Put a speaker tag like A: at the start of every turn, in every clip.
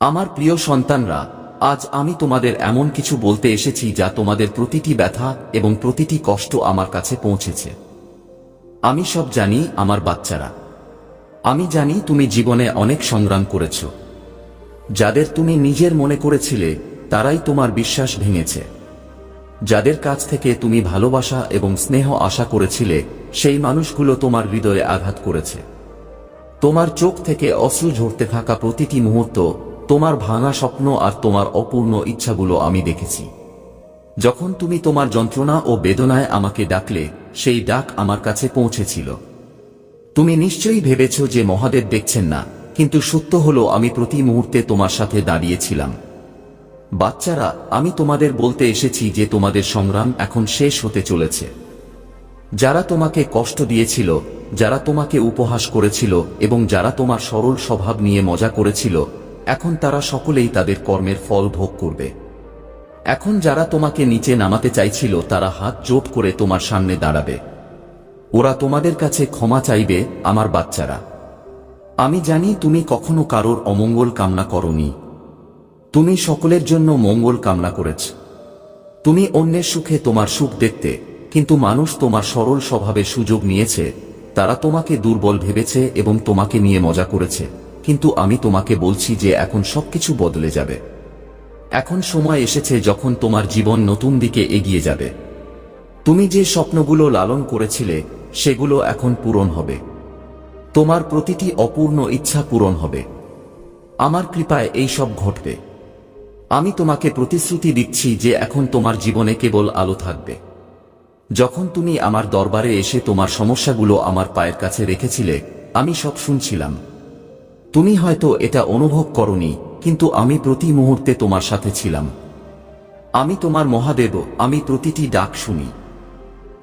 A: আমার প্রিয় সন্তানরা, আজ আমি তোমাদের এমন কিছু বলতে এসেছি যা তোমাদের প্রতিটি ব্যথা এবং প্রতিটি কষ্ট আমার কাছে পৌঁছেছে। আমি সব জানি আমার বাচ্চারা। আমি জানি তুমি জীবনে অনেক সংগ্রাম করেছ। যাদের তুমি নিজের মনে করেছিলে, তারাই তোমার বিশ্বাস ভেঙেছে। যাদের কাছ থেকে তুমি ভালোবাসা এবং স্নেহ আশা করেছিলে, সেই মানুষগুলো তোমার হৃদয়ে আঘাত করেছে। তোমার চোখ থেকে অশ্রু ঝরতে থাকা প্রতিটি মুহূর্ত তোমার ভাঙা স্বপ্ন আর তোমার অপূর্ণ ইচ্ছাগুলো আমি দেখেছি। যখন তুমি তোমার যন্ত্রণা ও বেদনায় আমাকে ডাকলে, সেই ডাক আমার কাছে পৌঁছেছিল। তুমি নিশ্চয়ই ভেবেছ যে মহাদেব দেখছেন না, কিন্তু সত্য হলো আমি প্রতি মুহূর্তে তোমার সাথে দাঁড়িয়েছিলাম। বাচ্চারা, আমি তোমাদের বলতে এসেছি যে তোমাদের সংগ্রাম এখন শেষ হতে চলেছে। যারা তোমাকে কষ্ট দিয়েছিল, যারা তোমাকে উপহাস করেছিল এবং যারা তোমার সরল স্বভাব নিয়ে মজা করেছিল এখন তারা সকলেই তাদের কর্মের ফল ভোগ করবে। এখন যারা তোমাকে নিচে নামাতে চাইছিল, তারা হাত জোট করে তোমার সামনে দাঁড়াবে। ওরা তোমাদের কাছে ক্ষমা চাইবে, আমার বাচ্চারা। আমি জানি তুমি কখনো কারোর অমঙ্গল কামনা করনি। তুমি সকলের জন্য মঙ্গল কামনা করেছ। তুমি অন্যের সুখে তোমার সুখ দেখতে, কিন্তু মানুষ তোমার সরল স্বভাবে সুযোগ নিয়েছে, তারা তোমাকে দুর্বল ভেবেছে এবং তোমাকে নিয়ে মজা করেছে। কিন্তু আমি তোমাকে বলছি যে এখন সবকিছু বদলে যাবে। এখন সময় এসেছে যখন তোমার জীবন নতুন দিকে এগিয়ে যাবে। তুমি যে স্বপ্নগুলো লালন করেছিলে, সেগুলো এখন পূরণ হবে। তোমার প্রতিটি অপূর্ণ ইচ্ছা পূরণ হবে। আমার কৃপায় এই সব ঘটবে। আমি তোমাকে প্রতিশ্রুতি দিচ্ছি যে এখন তোমার জীবনে কেবল আলো থাকবে। যখন তুমি আমার দরবারে এসে তোমার সমস্যাগুলো আমার পায়ের কাছে রেখেছিলে, আমি সব শুনছিলাম। তুমি হয়তো এটা অনুভব করনি, কিন্তু আমি প্রতি মুহূর্তে তোমার সাথে ছিলাম। আমি তোমার মহাদেব, আমি প্রতিটি ডাক শুনি।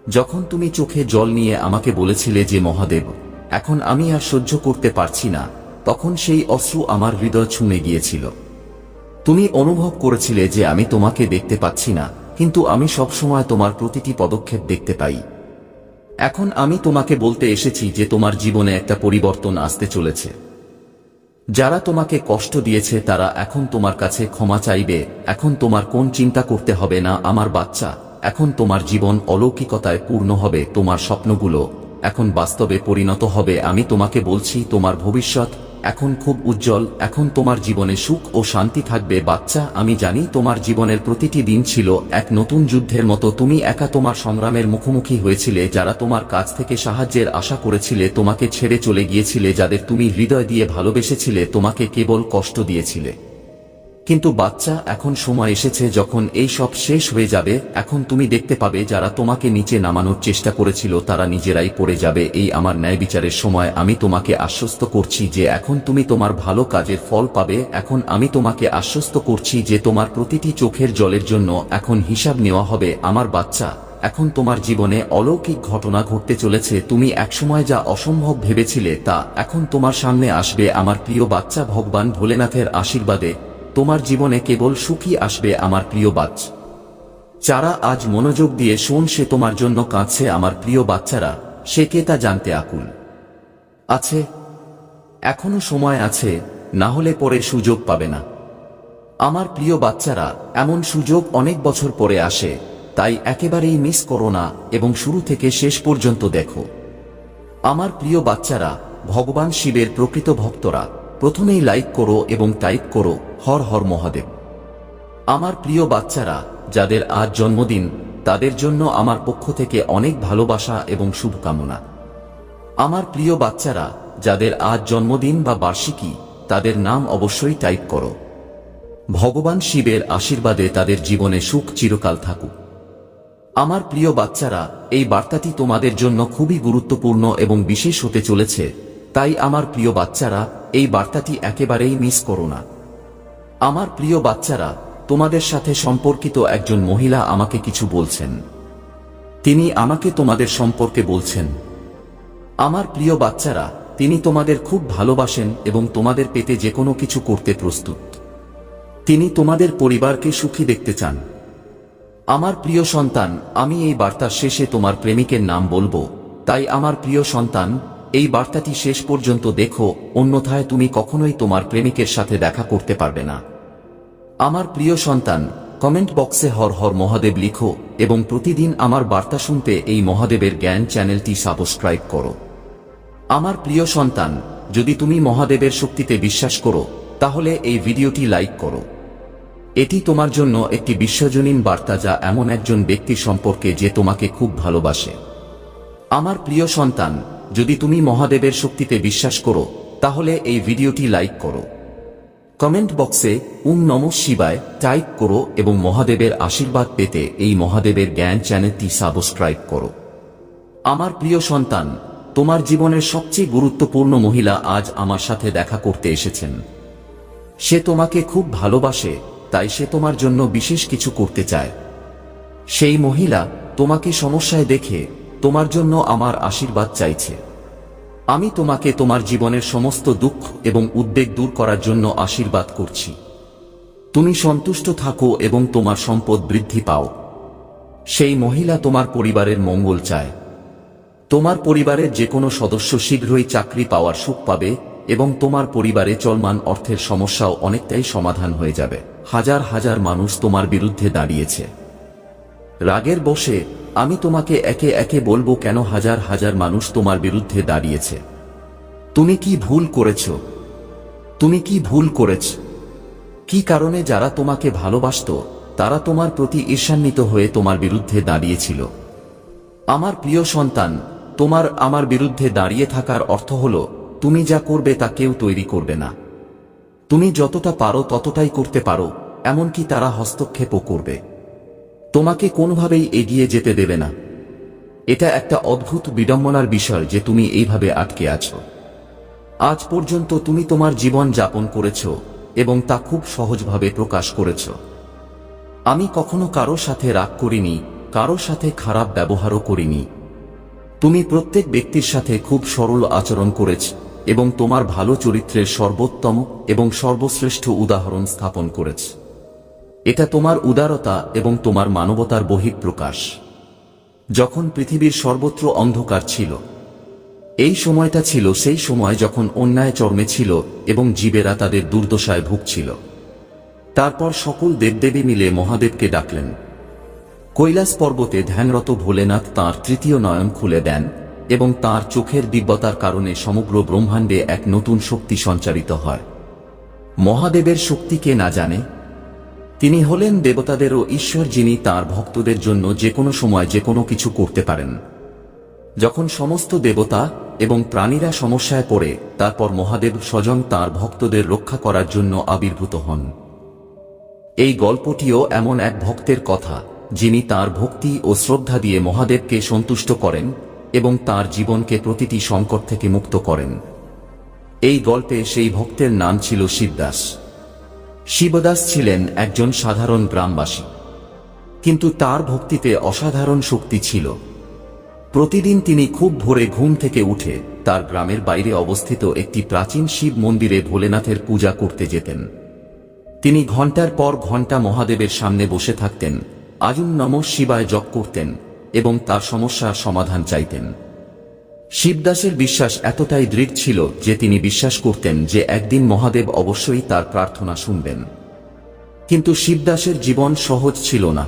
A: যখন তুমি চোখে জল নিয়ে আমাকে বলেছিলে যে, মহাদেব, এখন আমি আর সহ্য করতে পারছি না, তখন সেই অশ্রু আমার হৃদয় ছুঁয়ে গিয়েছিল। তুমি অনুভব করেছিলে যে, আমি তোমাকে দেখতে পাচ্ছি না, কিন্তু আমি সবসময় তোমার প্রতিটি পদক্ষেপ দেখতে পাই। এখন আমি তোমাকে বলতে এসেছি যে, তোমার জীবনে একটা পরিবর্তন আসতে চলেছে। যারা তোমাকে কষ্ট দিয়েছে তারা এখন তোমার কাছে ক্ষমা চাইবে, এখন তোমার কোন চিন্তা করতে হবে না, আমার বাচ্চা, এখন তোমার জীবন অলৌকিকতায় পূর্ণ হবে, তোমার স্বপ্নগুলো এখন বাস্তবে পরিণত হবে, আমি তোমাকে বলছি, তোমার ভবিষ্যৎ এখন খুব উজ্জ্বল, এখন তোমার জীবনে সুখ ও শান্তি থাকবে। বাচ্চা, আমি জানি তোমার জীবনের প্রতিটি দিন ছিল এক নতুন যুদ্ধের মতো। তুমি একা তোমার সংগ্রামের মুখোমুখি হয়েছিলে, যারা তোমার কাছ থেকে সাহায্যের আশা করেছিলে, তোমাকে ছেড়ে চলে গিয়েছিলে, যাদের তুমি হৃদয় দিয়ে ভালোবেসেছিলে, তোমাকে কেবল কষ্ট দিয়েছিলে। কিন্তু বাচ্চা, এখন সময় এসেছে যখন এই সব শেষ হয়ে যাবে, এখন তুমি দেখতে পাবে যারা তোমাকে নিচে নামানোর চেষ্টা করেছিল, তারা নিজেরাই পড়ে যাবে। এই আমার ন্যায় বিচারের সময় আমি তোমাকে আশ্বস্ত করছি যে এখন তুমি তোমার ভালো কাজের ফল পাবে, এখন আমি তোমাকে আশ্বস্ত করছি যে তোমার প্রতিটি চোখের জলের জন্য এখন হিসাব নেওয়া হবে, আমার বাচ্চা, এখন তোমার জীবনে অলৌকিক ঘটনা ঘটতে চলেছে, তুমি একসময় যা অসম্ভব ভেবেছিলে তা এখন তোমার সামনে আসবে, আমার প্রিয় বাচ্চা, ভগবান ভোলেনাথের আশীর্বাদে তোমার জীবনে কেবল সুখী আসবে আমার প্রিয় বাচ্চ। যারা আজ মনোযোগ দিয়ে শোন, সে তোমার জন্য কাঁদছে আমার প্রিয় বাচ্চারা, সে কে তা জানতে আকুল। আছে, এখনও সময় আছে, না হলে পরে সুযোগ পাবে না। আমার প্রিয় বাচ্চারা, এমন সুযোগ অনেক বছর পরে আসে, তাই একেবারেই মিস করো না এবং শুরু থেকে শেষ পর্যন্ত দেখো। আমার প্রিয় বাচ্চারা, ভগবান শিবের প্রকৃত ভক্তরা প্রথমেই লাইক করো এবং টাইপ করো, হর হর মহাদেব। আমার প্রিয় বাচ্চারা, যাদের আজ জন্মদিন, তাদের জন্য আমার পক্ষ থেকে অনেক ভালোবাসা এবং শুভকামনা। আমার প্রিয় বাচ্চারা, যাদের আজ জন্মদিন বা বার্ষিকী, তাদের নাম অবশ্যই টাইপ করো। ভগবান শিবের আশীর্বাদে তাদের জীবনে সুখ চিরকাল থাকুক। আমার প্রিয় বাচ্চারা, এই বার্তাটি তোমাদের জন্য খুবই গুরুত্বপূর্ণ এবং বিশেষ হতে চলেছে। তাই আমার প্রিয় বাচ্চারা, এই বার্তাটি একেবারেই মিস করো না। আমার প্রিয় বাচ্চারা, তোমাদের সাথে সম্পর্কিত একজন মহিলা আমাকে কিছু বলছেন। তিনি আমাকে তোমাদের সম্পর্কে বলছেন, আমার প্রিয় বাচ্চারা, তিনি তোমাদের খুব ভালোবাসেন এবং তোমাদের পেতে যে কোনো কিছু করতে প্রস্তুত। তিনি তোমাদের পরিবারকে সুখী দেখতে চান। আমার প্রিয় সন্তান, আমি এই বার্তার শেষে তোমার প্রেমিকের নাম বলব। তাই আমার প্রিয় সন্তান এই বার্তাটি শেষ পর্যন্ত দেখো, অন্যথায় তুমি কখনোই তোমার প্রেমিকের সাথে দেখা করতে পারবে না। আমার প্রিয় সন্তান, কমেন্ট বক্সে হর হর মহাদেব লিখো এবং প্রতিদিন আমার বার্তা শুনতে এই মহাদেবের জ্ঞান চ্যানেলটি সাবস্ক্রাইব করো। আমার প্রিয় সন্তান, যদি তুমি মহাদেবের শক্তিতে বিশ্বাস করো, তাহলে এই ভিডিওটি লাইক করো। এটি তোমার জন্য একটি বিশ্বজনীন বার্তা যা এমন একজন ব্যক্তি সম্পর্কে যে তোমাকে খুব ভালোবাসে। আমার প্রিয় সন্তান যদি তুমি মহাদেবের শক্তিতে বিশ্বাস করো, তাহলে এই ভিডিওটি লাইক করো। কমেন্ট বক্সে উম নম শিবায় টাইপ করো এবং মহাদেবের আশীর্বাদ পেতে এই মহাদেবের জ্ঞান চ্যানেলটি সাবস্ক্রাইব করো। আমার প্রিয় সন্তান, তোমার জীবনের সবচেয়ে গুরুত্বপূর্ণ মহিলা আজ আমার সাথে দেখা করতে এসেছেন। সে তোমাকে খুব ভালোবাসে, তাই সে তোমার জন্য বিশেষ কিছু করতে চায়। সেই মহিলা তোমাকে সমস্যায় দেখে তোমার জন্য আমার আশীর্বাদ চাইছে। আমি তোমাকে তোমার জীবনের সমস্ত দুঃখ এবং উদ্বেগ দূর করার জন্য আশীর্বাদ করছি। তুমি সন্তুষ্ট থাকো এবং তোমার সম্পদ বৃদ্ধি পাও। সেই মহিলা তোমার পরিবারের মঙ্গল চায়। তোমার পরিবারের যে কোনো সদস্য শীঘ্রই চাকরি পাওয়ার সুখ পাবে এবং তোমার পরিবারে চলমান অর্থের সমস্যাও অনেকটাই সমাধান হয়ে যাবে। হাজার হাজার মানুষ তোমার বিরুদ্ধে দাঁড়িয়েছে। রাগের বসে আমি তোমাকে একে একে বলব কেন হাজার হাজার মানুষ তোমার বিরুদ্ধে দাঁড়িয়েছে। তুমি কি ভুল করেছ? তুমি কি ভুল করেছ? কি কারণে যারা তোমাকে ভালোবাসত, তারা তোমার প্রতি ঈর্ষান্বিত হয়ে তোমার বিরুদ্ধে দাঁড়িয়েছিল। আমার প্রিয় সন্তান, তোমার আমার বিরুদ্ধে দাঁড়িয়ে থাকার অর্থ হল, তুমি যা করবে তা কেউ তৈরি করবে না। তুমি যতটা পারো ততটাই করতে পারো, এমনকি তারা হস্তক্ষেপও করবে। তোমাকে কোনোভাবেই এগিয়ে যেতে দেবে না। এটা একটা অদ্ভুত বিডম্বনার বিষয় যে তুমি এইভাবে আটকে আছো। আজ পর্যন্ত তুমি তোমার জীবন যাপন করেছ এবং তা খুব সহজভাবে প্রকাশ করেছ। আমি কখনো কারও সাথে রাগ করিনি, কারও সাথে খারাপ ব্যবহারও করিনি। তুমি প্রত্যেক ব্যক্তির সাথে খুব সরল আচরণ করেছ এবং তোমার ভালো চরিত্রের সর্বোত্তম এবং সর্বশ্রেষ্ঠ উদাহরণ স্থাপন করেছ। এটা তোমার উদারতা এবং তোমার মানবতার বহিঃপ্রকাশ। যখন পৃথিবীর সর্বত্র অন্ধকার ছিল, এই সময়টা ছিল সেই সময় যখন অন্যায় চর্মে ছিল এবং জীবেরা তাদের দুর্দশায় ভুগছিল। তারপর সকল দেবদেবী মিলে মহাদেবকে ডাকলেন। কৈলাস পর্বতে ধ্যানরত ভোলেনাথ তাঁর তৃতীয় নয়ন খুলে দেন এবং তার চোখের দিব্যতার কারণে সমগ্র ব্রহ্মাণ্ডে এক নতুন শক্তি সঞ্চারিত হয়। মহাদেবের শক্তিকে না জানে তিনি হলেন দেবতাদেরও ঈশ্বর যিনি তার ভক্তদের জন্য যে কোনো সময় যে কোনো কিছু করতে পারেন। যখন সমস্ত দেবতা এবং প্রাণীরা সমস্যায় পড়ে, তারপর মহাদেব স্বজন তার ভক্তদের রক্ষা করার জন্য আবির্ভূত হন। এই গল্পটিও এমন এক ভক্তের কথা, যিনি তার ভক্তি ও শ্রদ্ধা দিয়ে মহাদেবকে সন্তুষ্ট করেন এবং তার জীবনকে প্রতিটি সংকট থেকে মুক্ত করেন। এই গল্পে সেই ভক্তের নাম ছিল শিবদাস। শিবদাস ছিলেন একজন সাধারণ গ্রামবাসী। কিন্তু তার ভক্তিতে অসাধারণ শক্তি ছিল। প্রতিদিন তিনি খুব ভোরে ঘুম থেকে উঠে তার গ্রামের বাইরে অবস্থিত একটি প্রাচীন শিব মন্দিরে ভোলেনাথের পূজা করতে যেতেন। তিনি ঘণ্টার পর ঘণ্টা মহাদেবের সামনে বসে থাকতেন আজুম নম শিবায় জপ করতেন এবং তার সমস্যার সমাধান চাইতেন। শিবদাসের বিশ্বাস এতটাই দৃঢ় ছিল যে তিনি বিশ্বাস করতেন যে একদিন মহাদেব অবশ্যই তার প্রার্থনা শুনবেন। কিন্তু শিবদাসের জীবন সহজ ছিল না।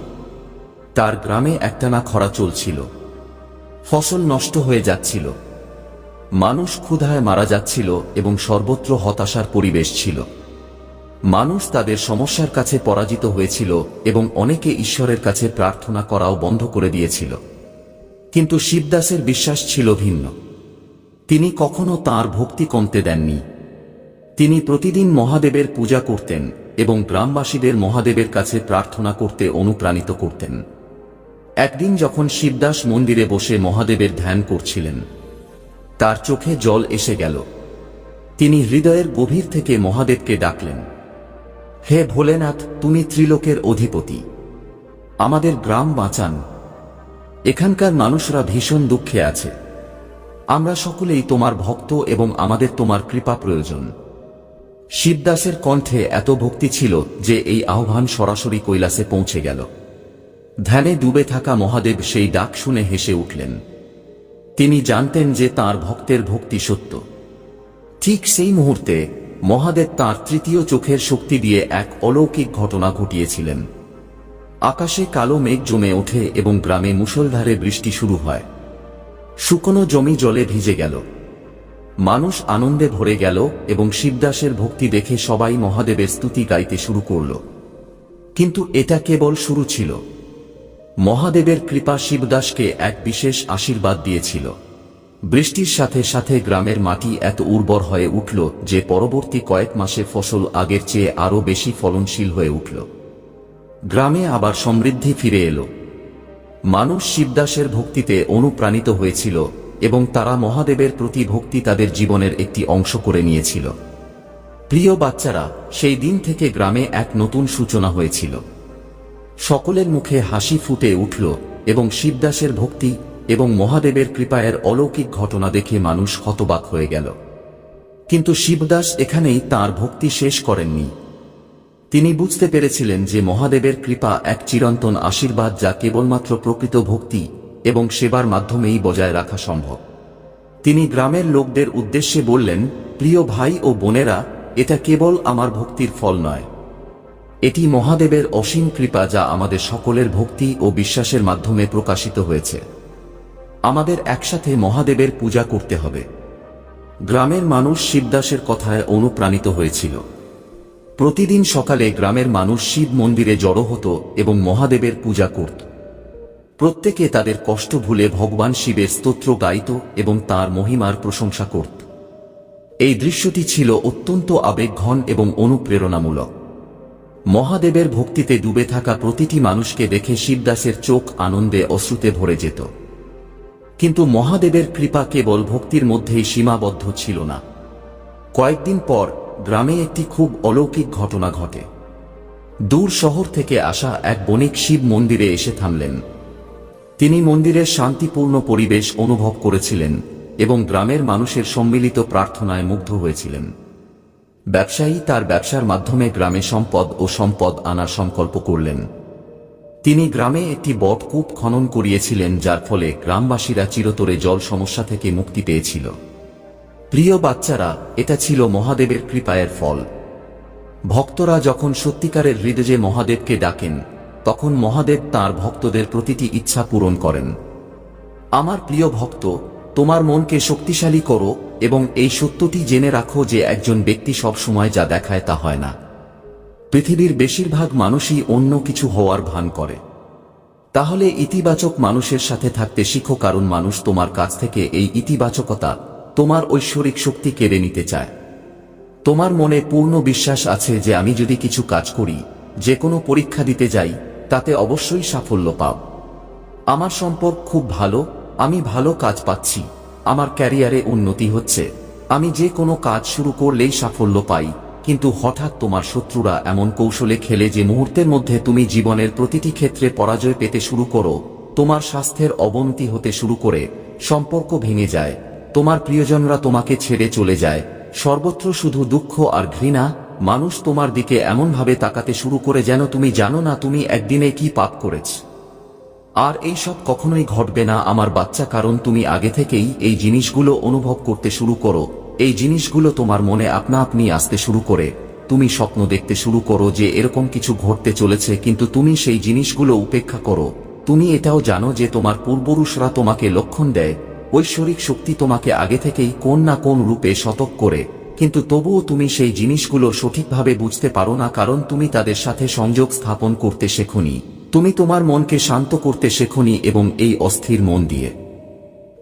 A: তার গ্রামে একটানা খরা চলছিল। ফসল নষ্ট হয়ে যাচ্ছিল। মানুষ ক্ষুধায় মারা যাচ্ছিল এবং সর্বত্র হতাশার পরিবেশ ছিল। মানুষ তাদের সমস্যার কাছে পরাজিত হয়েছিল এবং অনেকে ঈশ্বরের কাছে প্রার্থনা করাও বন্ধ করে দিয়েছিল। কিন্তু শিবদাসের বিশ্বাস ছিল ভিন্ন। তিনি কখনো তার ভক্তি কমতে দেননি। তিনি প্রতিদিন মহাদেবের পূজা করতেন এবং গ্রামবাসীদের মহাদেবের কাছে প্রার্থনা করতে অনুপ্রাণিত করতেন। একদিন যখন শিবদাস মন্দিরে বসে মহাদেবের ধ্যান করছিলেন, তার চোখে জল এসে গেল। তিনি হৃদয়ের গভীর থেকে মহাদেবকে ডাকলেন, হে ভোলেনাথ, তুমি ত্রিলোকের অধিপতি। আমাদের গ্রাম বাঁচান। এখানকার মানুষরা ভীষণ দুঃখে আছে। আমরা সকলেই তোমার ভক্ত এবং আমাদের তোমার কৃপা প্রয়োজন। শিবদাসের কণ্ঠে এত ভক্তি ছিল যে এই আহ্বান সরাসরি কৈলাসে পৌঁছে গেল। ধ্যানে ডুবে থাকা মহাদেব সেই ডাক শুনে হেসে উঠলেন। তিনি জানতেন যে তার ভক্তের ভক্তি সত্য। ঠিক সেই মুহূর্তে মহাদেব তাঁর তৃতীয় চোখের শক্তি দিয়ে এক অলৌকিক ঘটনা ঘটিয়েছিলেন। আকাশে কালো মেঘ জমে ওঠে এবং গ্রামে মুষলধারে বৃষ্টি শুরু হয়। শুকনো জমি জলে ভিজে গেল। মানুষ আনন্দে ভরে গেল এবং শিবদাসের ভক্তি দেখে সবাই মহাদেবের স্তুতি গাইতে শুরু করল। কিন্তু এটা কেবল শুরু ছিল। মহাদেবের কৃপা শিবদাসকে এক বিশেষ আশীর্বাদ দিয়েছিল। বৃষ্টির সাথে সাথে গ্রামের মাটি এত উর্বর হয়ে উঠল যে পরবর্তী কয়েক মাসে ফসল আগের চেয়ে আরও বেশি ফলনশীল হয়ে উঠল। গ্রামে আবার সমৃদ্ধি ফিরে এলো। মানুষ শিবদাসের ভক্তিতে অনুপ্রাণিত হয়েছিল এবং তারা মহাদেবের প্রতি ভক্তি তাদের জীবনের একটি অংশ করে নিয়েছিল। প্রিয় বাচ্চারা, সেই দিন থেকে গ্রামে এক নতুন সূচনা হয়েছিল। সকলের মুখে হাসি ফুটে উঠল এবং শিবদাসের ভক্তি এবং মহাদেবের কৃপায়ের অলৌকিক ঘটনা দেখে মানুষ হতবাক হয়ে গেল। কিন্তু শিবদাস এখানেই তার ভক্তি শেষ করেননি। তিনি বুঝতে পেরেছিলেন যে মহাদেবের কৃপা এক চিরন্তন আশীর্বাদ যা কেবলমাত্র প্রকৃত ভক্তি এবং সেবার মাধ্যমেই বজায় রাখা সম্ভব। তিনি গ্রামের লোকদের উদ্দেশ্যে বললেন, প্রিয় ভাই ও বোনেরা, এটা কেবল আমার ভক্তির ফল নয়। এটি মহাদেবের অসীম কৃপা যা আমাদের সকলের ভক্তি ও বিশ্বাসের মাধ্যমে প্রকাশিত হয়েছে। আমাদের একসাথে মহাদেবের পূজা করতে হবে। গ্রামের মানুষ শিবদাসের কথায় অনুপ্রাণিত হয়েছিল। প্রতিদিন সকালে গ্রামের মানুষ শিব মন্দিরে জড়ো হতো এবং মহাদেবের পূজা করত। প্রত্যেকে তাদের কষ্ট ভুলে ভগবান শিবের স্তোত্র গাইত এবং তার মহিমার প্রশংসা করত। এই দৃশ্যটি ছিল অত্যন্ত আবেগঘন এবং অনুপ্রেরণামূলক। মহাদেবের ভক্তিতে ডুবে থাকা প্রতিটি মানুষকে দেখে শিবদাসের চোখ আনন্দে অশ্রুতে ভরে যেত। কিন্তু মহাদেবের কৃপা কেবল ভক্তির মধ্যেই সীমাবদ্ধ ছিল না। কয়েকদিন পর গ্রামে একটি খুব অলৌকিক ঘটনা ঘটে। দূর শহর থেকে আসা এক বণিক শিব মন্দিরে এসে থামলেন। তিনি মন্দিরের শান্তিপূর্ণ পরিবেশ অনুভব করেছিলেন এবং গ্রামের মানুষের সম্মিলিত প্রার্থনায় মুগ্ধ হয়েছিলেন। ব্যবসায়ী তার ব্যবসার মাধ্যমে গ্রামে সম্পদ ও সম্পদ আনার সংকল্প করলেন। তিনি গ্রামে একটি বটকূপ খনন করিয়েছিলেন যার ফলে গ্রামবাসীরা চিরতরে জল সমস্যা থেকে মুক্তি পেয়েছিল। প্রিয় বাচ্চারা, এটা ছিল মহাদেবের কৃপায়ের ফল। ভক্তরা যখন সত্যিকারের হৃদয়ে মহাদেবকে ডাকেন, তখন মহাদেব তার ভক্তদের প্রতিটি ইচ্ছা পূরণ করেন। আমার প্রিয় ভক্ত, তোমার মনকে শক্তিশালী করো এবং এই সত্যটি জেনে রাখো যে একজন ব্যক্তি সবসময় যা দেখায় তা হয় না। পৃথিবীর বেশিরভাগ মানুষই অন্য কিছু হওয়ার ভান করে। তাহলে ইতিবাচক মানুষের সাথে থাকতে শিখো কারণ মানুষ তোমার কাছ থেকে এই ইতিবাচকতা তোমার ঐশ্বরিক শক্তি কেড়ে নিতে চায়। তোমার মনে পূর্ণ বিশ্বাস আছে যে আমি যদি কিছু কাজ করি, যে কোনো পরীক্ষা দিতে যাই, তাতে অবশ্যই সাফল্য পাব। আমার সম্পর্ক খুব ভালো, আমি ভালো কাজ পাচ্ছি, আমার ক্যারিয়ারে উন্নতি হচ্ছে, আমি যে কোনো কাজ শুরু করলেই সাফল্য পাই, কিন্তু হঠাৎ তোমার শত্রুরা এমন কৌশলে খেলে যে মুহূর্তের মধ্যে তুমি জীবনের প্রতিটি ক্ষেত্রে পরাজয় পেতে শুরু করো, তোমার স্বাস্থ্যের অবনতি হতে শুরু করে, সম্পর্ক ভেঙে যায় তোমার প্রিয়জনরা তোমাকে ছেড়ে চলে যায়। সর্বত্র শুধু দুঃখ আর ঘৃণা, মানুষ তোমার দিকে এমনভাবে তাকাতে শুরু করে যেন তুমি জানো না তুমি একদিনে কি পাপ করেছ। আর এই সব কখনোই ঘটবে না আমার বাচ্চা, কারণ তুমি আগে থেকেই এই জিনিসগুলো অনুভব করতে শুরু করো। এই জিনিসগুলো তোমার মনে আপনা আপনি আসতে শুরু করে। তুমি স্বপ্ন দেখতে শুরু করো যে এরকম কিছু ঘটতে চলেছে, কিন্তু তুমি সেই জিনিসগুলো উপেক্ষা করো। তুমি এটাও জানো যে তোমার পূর্বপুরুষরা তোমাকে লক্ষণ দেয়। ঐশ্বরিক শক্তি তোমাকে আগে থেকেই কোন না কোন রূপে শতক করে, কিন্তু তবুও তুমি সেই জিনিসগুলো সঠিকভাবে বুঝতে পারো না কারণ তুমি তাদের সাথে সংযোগ স্থাপন করতে শেখনি। তুমি তোমার মনকে শান্ত করতে শেখনি এবং এই অস্থির মন দিয়ে।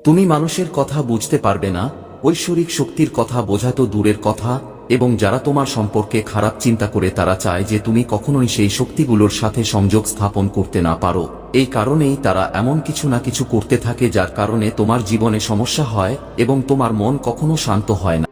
A: তুমি মানুষের কথা বুঝতে পারবে না, ঐশ্বরিক শক্তির কথা বোঝা তো দূরের কথা এবং যারা তোমার সম্পর্কে খারাপ চিন্তা করে তারা চায় যে তুমি কখনোই সেই শক্তিগুলোর সাথে সংযোগ স্থাপন করতে না পারো। এই কারণেই তারা এমন কিছু না কিছু করতে থাকে যার কারণে তোমার জীবনে সমস্যা হয় এবং তোমার মন কখনো শান্ত হয় না।